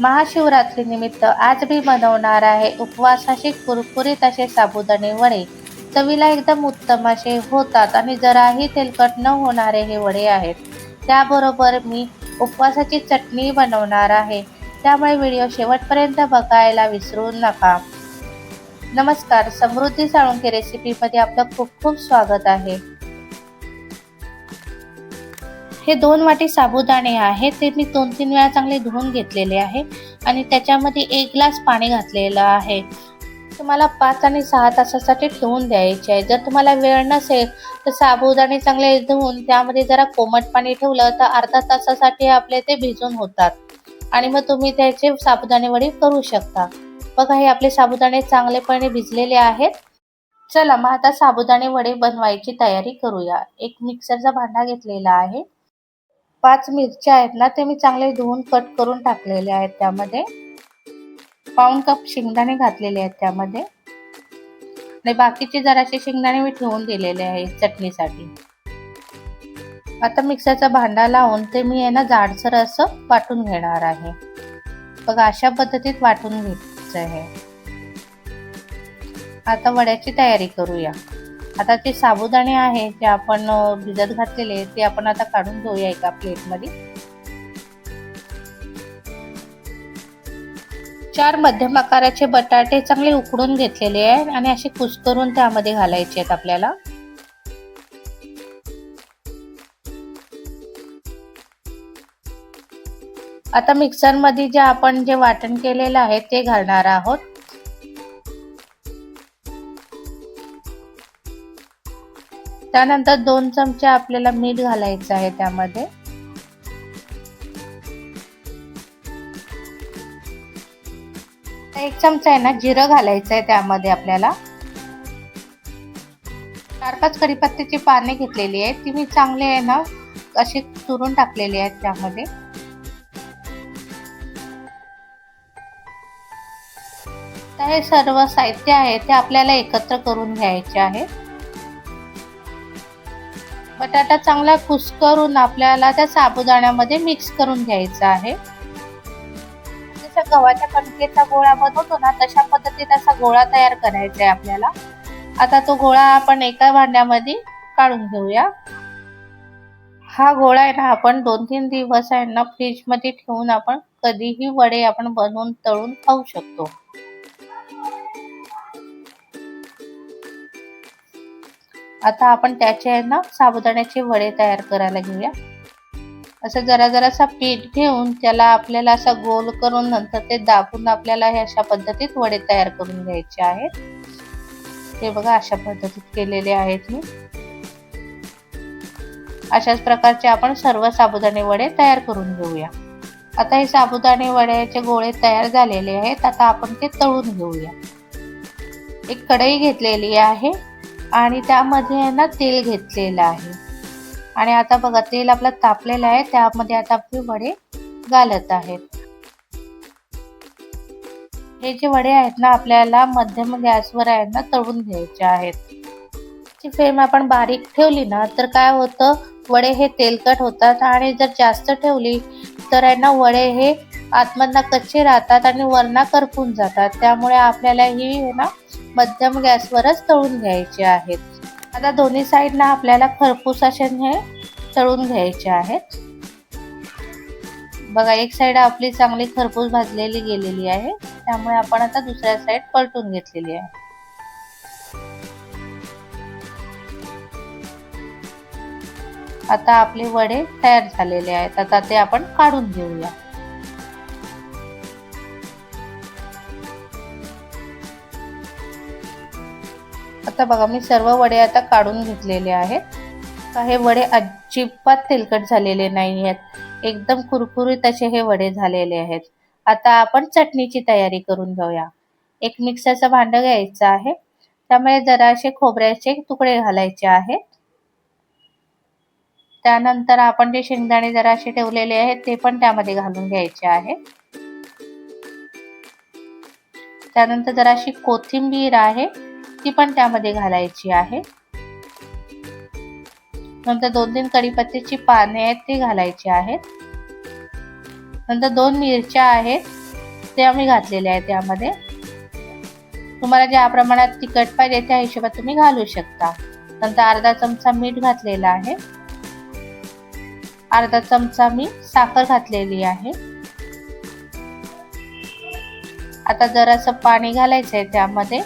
महाशिवरात्री निमित्त आज मी बनवणार आहे उपवासाशी कुरकुरीत असे साबुदाणे वडे. चवीला एकदम उत्तम असे होतात आणि जराही तेलकट न होणारे हे वडे आहेत. त्याबरोबर मी उपवासाची चटणी बनवणार आहे. त्यामुळे व्हिडिओ शेवटपर्यंत बघायला विसरू नका. नमस्कार समृद्धी साळुंके रेसिपीमध्ये आपलं खूप खूप स्वागत आहे. हे दोन वाटी साबुदाणे आहे ते मी दोन तीन वेळा चांगले धुवून घेतलेले आहे आणि त्याच्यामध्ये एक ग्लास पाणी घातलेलं आहे. तुम्हाला पाच आणि सहा तासासाठी ठेवून द्यायचे आहे. जर तुम्हाला वेळ नसेल तर साबुदाणे चांगले धुवून त्यामध्ये जरा कोमट पाणी ठेवलं तर अर्धा तासासाठी आपले ते भिजून होतात. आणि मग तुम्ही त्याचे साबुदाणे वडी करू शकता. बघा हे आपले साबुदाणे चांगलेपणे भिजलेले आहेत. चला मग आता साबुदाणे वडे बनवायची तयारी करूया. एक मिक्सरचा भांडा घेतलेला आहे. पाच मिरच्या आहेत ना ते मी चांगले धुवून कट करून टाकलेले आहेत त्यामध्ये. पाऊन कप शेंगदाणे घातलेले आहेत त्यामध्ये. आणि बाकीचे जराशे शेंगदाणे मी ठेवून दिलेले आहेत चटणीसाठी. आता मिक्सरचा भांडा लावून ते मी आहे ना जाडसर असं वाटून घेणार आहे. बघा अशा पद्धतीत वाटून घ्यायचं आहे. आता वड्याची तयारी करूया. आता ते साबुदाणे आहे जे आपण भिजत घातलेले ते आपण आता काढून घेऊया एका प्लेटमध्ये. चार मध्यम आकाराचे बटाटे चांगले उकडून घेतलेले आहेत आणि असे कुस्करून त्यामध्ये घालायचे आहेत आपल्याला. आता मिक्सरमध्ये जे आपण जे वाटण केलेलं आहे ते घालणार आहोत. त्यानंतर दोन चमचे आपल्याला मीठ घालायचं आहे त्यामध्ये. एक चमचा आहे ना जिरं घालायचं आहे त्यामध्ये आपल्याला. चार पाच कढीपत्त्याची पाने घेतलेली आहेत. ती मी चांगली आहे ना अशी चुरून टाकलेली आहेत त्यामध्ये. हे सर्व साहित्य आहे ते आपल्याला एकत्र करून घ्यायचे आहे. बटाटा चांगला कुस्करून आपल्याला त्या साबुदाण्यामध्ये मिक्स करून घ्यायचा आहे. जसा गव्हाच्या कणकेचा गोळा बनवतो ना तशा पद्धतीने असा गोळा तयार करायचा आहे आपल्याला. आता तो गोळा आपण एका भांड्यामध्ये काढून घेऊया. हा गोळा आहे ना आपण दोन तीन दिवस आहे ना फ्रीजमध्ये ठेवून आपण कधीही वडे आपण बनवून तळून खाऊ शकतो. आता आपण त्याचे ना साबुदाण्याचे वडे तयार करायला घेऊया. असं जरा जरासा पीठ घेऊन त्याला आपल्याला असा गोल करून नंतर ते दाबून आपल्याला हे अशा पद्धतीत वडे तयार करून घ्यायचे आहेत. ते बघा अशा पद्धतीत केलेले आहेत मी अशाच प्रकारचे आपण सर्व साबुदाणे वडे तयार करून घेऊया. आता हे साबुदाणे वड्याचे गोळे तयार झालेले आहेत. आता आपण ते तळून घेऊया. एक कढई घेतलेली आहे. आणि त्यामध्ये ना तेल घेतलेलं आहे. आणि आता बघा तेल आपलं तापलेलं आहे त्यामध्ये आता आपले वडे घालत आहेत. हे जे वडे आहेत ना आपल्याला मध्यम गॅसवर आहेत ना तळून घ्यायचे आहेत. ची फ्लेम आपण बारीक ठेवली ना तर काय होतं वडे हे तेलकट होतात आणि जर जास्त ठेवली तर आहे ना वडे हे आतमधनं कच्चे राहतात आणि वरना करपून जातात. त्यामुळे आपल्याला ही ना मध्यम गॅसवरच तळून घ्यायचे आहेत. आता दोन्ही साईडला आपल्याला खरपूस असे हे तळून घ्यायचे आहेत. बघा एक साईड आपली चांगली खरपूस भाजलेली गेलेली आहे. त्यामुळे आपण आता दुसऱ्या साईड पलटून घेतलेली आहे. आता आपले वडे तयार झालेले आहेत. आता ते आपण काढून घेऊया. आता बघा मी सर्व वडे आता काढून घेतलेले आहेत. हे वडे अजिबात तेलकट झालेले नाही आहेत एकदम कुरकुरीत असे हे वडे झालेले आहेत. आता आपण चटणीची तयारी करून घेऊया. एक मिक्सरचं भांड घ्यायचं आहे. त्यामुळे जराशे खोबऱ्याचे तुकडे घालायचे आहेत. त्यानंतर आपण जे शेंगदाणे जराशे ठेवलेले आहेत ते पण त्यामध्ये घालून घ्यायचे आहे त्यानंतर जराशी कोथिंबीर आहे. ती पण त्यामध्ये घालायची आहे. नंतर दोन तीन कढीपत्त्याची पाने आहेत ती घालायची आहेत. नंतर दोन मिरच्या आहेत ते आम्ही घातलेल्या आहेत त्यामध्ये. तुम्हाला ज्या प्रमाणात तिखट पाहिजे त्या हिशोबात तुम्ही घालू शकता. नंतर अर्धा चमचा मीठ घातलेला आहे. अर्धा चमचा मी साखर घातलेली आहे. आता जरासं पाणी घालायचं आहे त्यामध्ये.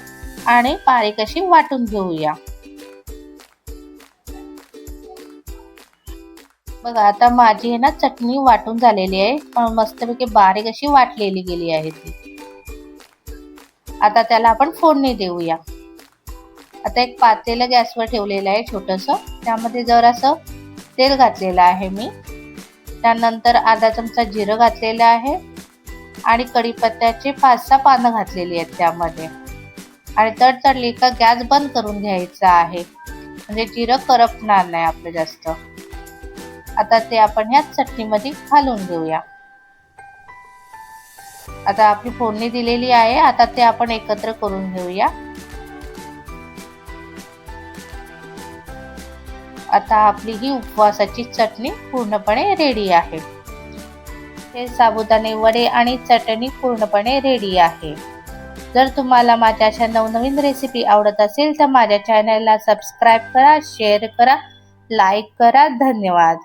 आणि बारीक अशी वाटून घेऊया. बघा आता माझी आहे ना चटणी वाटून झालेली आहे पण मस्तपैकी बारीक अशी वाटलेली गेली आहे ती. आता त्याला आपण फोडणी देऊया. आता एक पातेलं गॅसवर ठेवलेलं आहे छोटस. त्यामध्ये जरासं तेल घातलेलं आहे मी. त्यानंतर अर्धा चमचा जिरं घातलेलं आहे आणि कढीपत्त्याचे पाच सहा पानं घातलेली आहेत त्यामध्ये. आणि तडतडली का गॅस बंद करून घ्यायचा आहे. म्हणजे जिरं करपणार नाही आपलं जास्त. आता ते आपण ह्याच चटणीमध्ये घालून घेऊया. आता आपली फोडणी दिलेली आहे. आता ते आपण एकत्र करून घेऊया. आता आपली ही उपवासाची चटणी पूर्णपणे रेडी आहे. हे साबुदाणे वडे आणि चटणी पूर्णपणे रेडी आहे. जर तुम्हाला माझ्या अशा नवनवीन रेसिपी आवडत असेल तर माझ्या चॅनलला सबस्क्राईब करा शेअर करा लाईक करा. धन्यवाद.